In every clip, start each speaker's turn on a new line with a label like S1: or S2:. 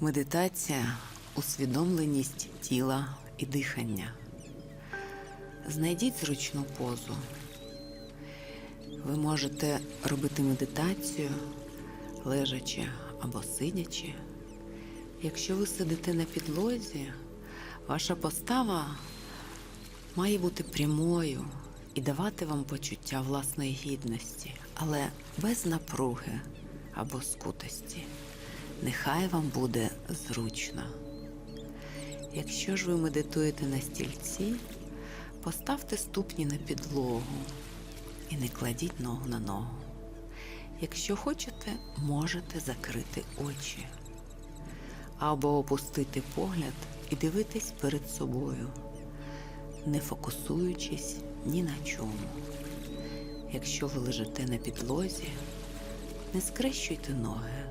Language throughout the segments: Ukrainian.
S1: Медитація усвідомленість тіла і дихання. Знайдіть зручну позу. Ви можете робити медитацію лежачи або сидячи. Якщо ви сидите на підлозі, ваша постава має бути прямою і давати вам почуття власної гідності, але без напруги або скутості. Нехай вам буде зручно. Якщо ж ви медитуєте на стільці, поставте ступні на підлогу і не кладіть ногу на ногу. Якщо хочете, можете закрити очі або опустити погляд і дивитись перед собою, не фокусуючись ні на чому. Якщо ви лежите на підлозі, не скрещуйте ноги,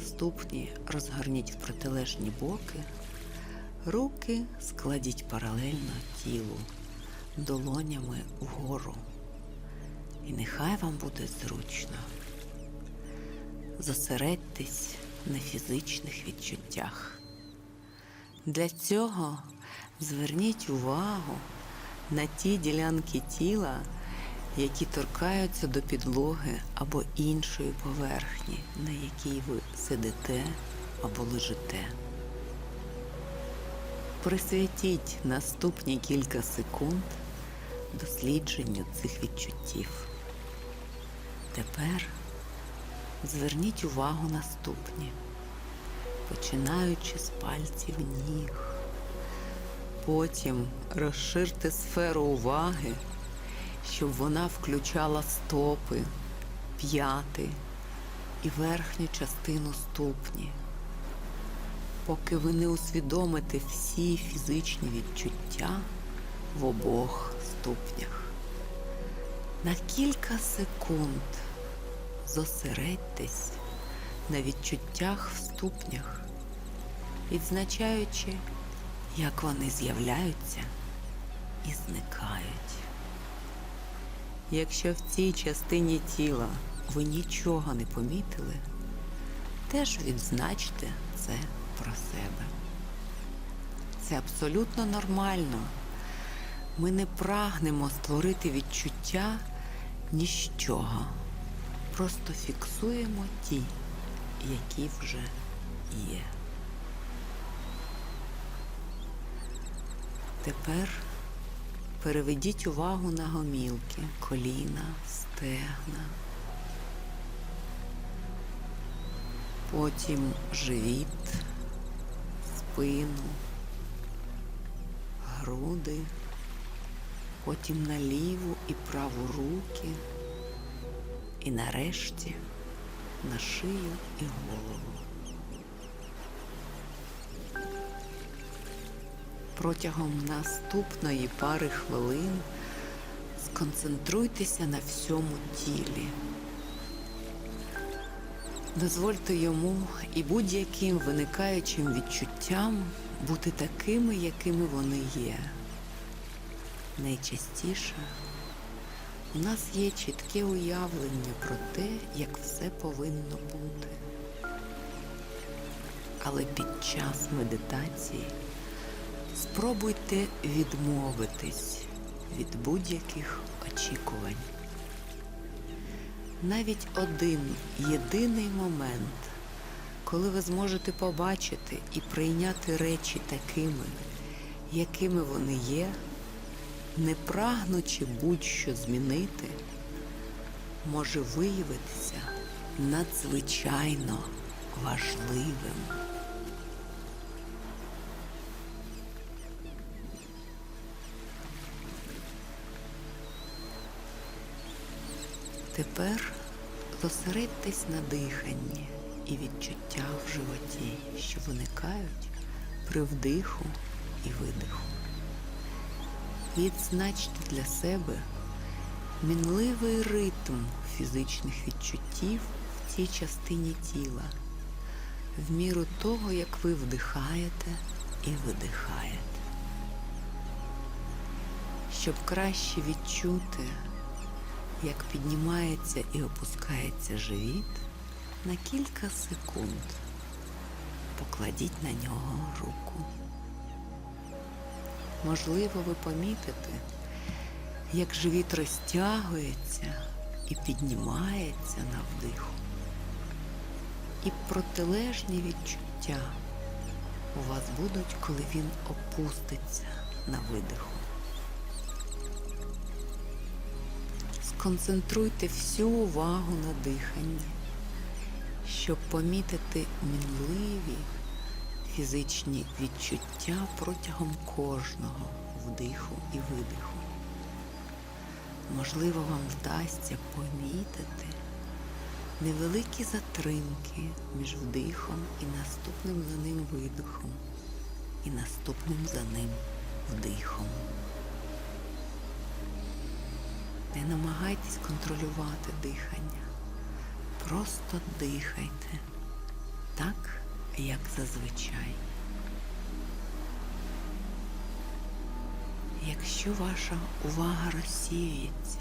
S1: ступні розгорніть в протилежні боки, руки складіть паралельно тілу, долонями вгору. І нехай вам буде зручно. Зосередьтесь на фізичних відчуттях. Для цього зверніть увагу на ті ділянки тіла, які торкаються до підлоги або іншої поверхні, на якій ви сидите або лежите. Присвятіть наступні кілька секунд дослідженню цих відчуттів. Тепер зверніть увагу на ступні, починаючи з пальців ніг. Потім розширте сферу уваги, щоб вона включала стопи, п'яти і верхню частину ступні. Поки ви не усвідомите всі фізичні відчуття в обох ступнях. На кілька секунд зосередьтесь на відчуттях в ступнях, відзначаючи, як вони з'являються і зникають. Якщо в цій частині тіла ви нічого не помітили, теж відзначте це про себе. Це абсолютно нормально. Ми не прагнемо створити відчуття ніщого. Просто фіксуємо ті, які вже є. Тепер переведіть увагу на гомілки, коліна, стегна. Потім живіт, спину, груди, потім на ліву і праву руки, і нарешті на шию і голову. Протягом наступної пари хвилин сконцентруйтеся на всьому тілі. Дозвольте йому і будь-яким виникаючим відчуттям бути такими, якими вони є. Найчастіше у нас є чітке уявлення про те, як все повинно бути. Але під час медитації спробуйте відмовитись від будь-яких очікувань. Навіть один єдиний момент, коли ви зможете побачити і прийняти речі такими, якими вони є, не прагнучи будь-що змінити, може виявитися надзвичайно важливим. Тепер зосередьтесь на диханні і відчуттях в животі, що виникають при вдиху і видиху. Відзначте для себе мінливий ритм фізичних відчуттів в цій частині тіла, в міру того, як ви вдихаєте і видихаєте. Щоб краще відчути, як піднімається і опускається живіт, на кілька секунд покладіть на нього руку. Можливо, ви помітите, як живіт розтягується і піднімається на вдиху. І протилежні відчуття у вас будуть, коли він опуститься на видиху. Сконцентруйте всю увагу на диханні, щоб помітити мінливі фізичні відчуття протягом кожного вдиху і видиху. Можливо, вам вдасться помітити невеликі затримки між вдихом і наступним за ним видихом, і наступним за ним вдихом. Не намагайтесь контролювати дихання. Просто дихайте так, як зазвичай. Якщо ваша увага розсіюється,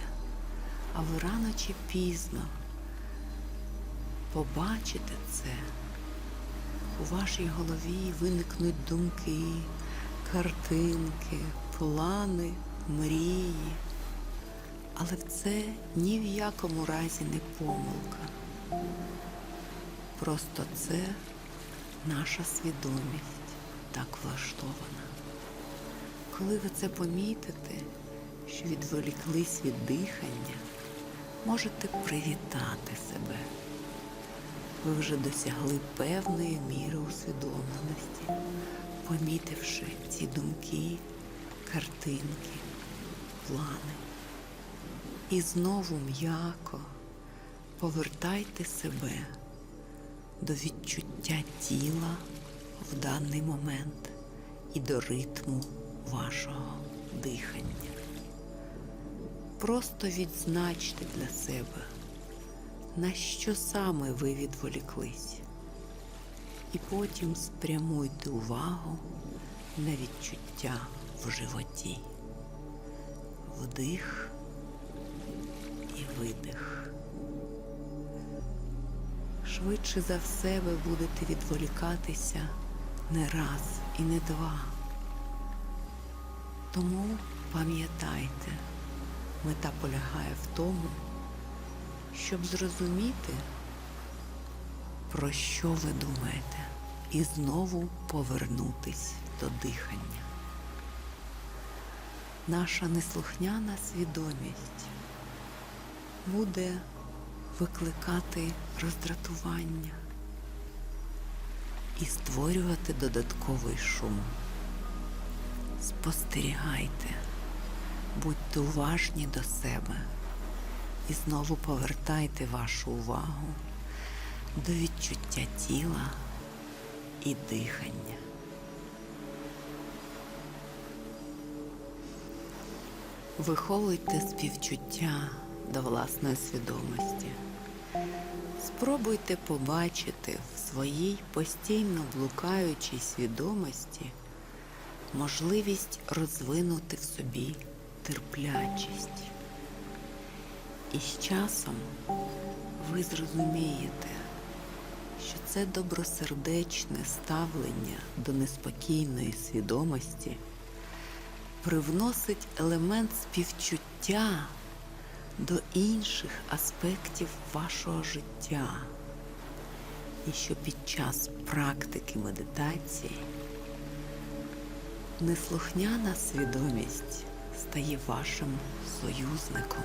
S1: а ви рано чи пізно побачите це, у вашій голові виникнуть думки, картинки, плани, мрії. Але це ні в якому разі не помилка. Просто це наша свідомість так влаштована. Коли ви це помітите, що відволіклись від дихання, можете привітати себе. Ви вже досягли певної міри усвідомленості, помітивши ці думки, картинки, плани. І знову м'яко повертайте себе до відчуття тіла в даний момент і до ритму вашого дихання. Просто відзначте для себе, на що саме ви відволіклись, і потім спрямуйте увагу на відчуття в животі. Вдих видих. Швидше за все ви будете відволікатися не раз і не два. Тому пам'ятайте, мета полягає в тому, щоб зрозуміти, про що ви думаєте, і знову повернутись до дихання. Наша неслухняна свідомість буде викликати роздратування і створювати додатковий шум. Спостерігайте, будьте уважні до себе і знову повертайте вашу увагу до відчуття тіла і дихання. Виховуйте співчуття до власної свідомості. Спробуйте побачити в своїй постійно блукаючій свідомості можливість розвинути в собі терплячість. І з часом ви зрозумієте, що це добросердечне ставлення до неспокійної свідомості привносить елемент співчуття до інших аспектів вашого життя. І що під час практики медитації неслухняна свідомість стає вашим союзником.